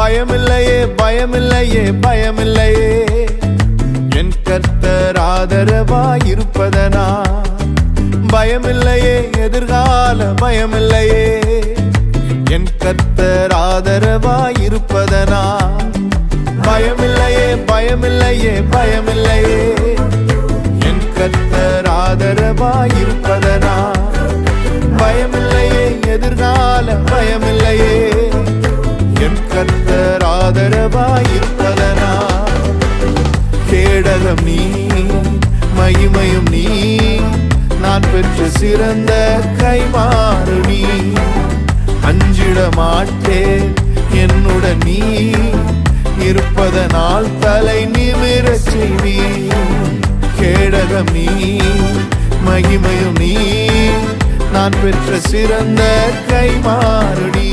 பயமில்லையே பயமில்லையே பயமில்லையே. என் கர்த்தர் ஆதரவாயிருப்பதனா? பயமில்லையே எதிர்கால பயமில்லையே. என் கர்த்தர் ஆதரவாயிருப்பதனா? பயமில்லையே பயமில்லையே பயமில்லையே. என் கர்த்தர் ஆதரவாயிருப்பதனா? பயமில்லையே எதிர்கால பயமில்லையே. கேடகம் நீ மகிமையும் நீ. நான் பெற்ற சிறந்த கைமாறு நீ. அஞ்சிட மாட்டேன் என்னுடன் நீ. இருப்பதனால் தலை நிமிர செய்வி கேடகம் நீ மகிமையும் நீ. நான் பெற்ற சிறந்த கைமாறு நீ.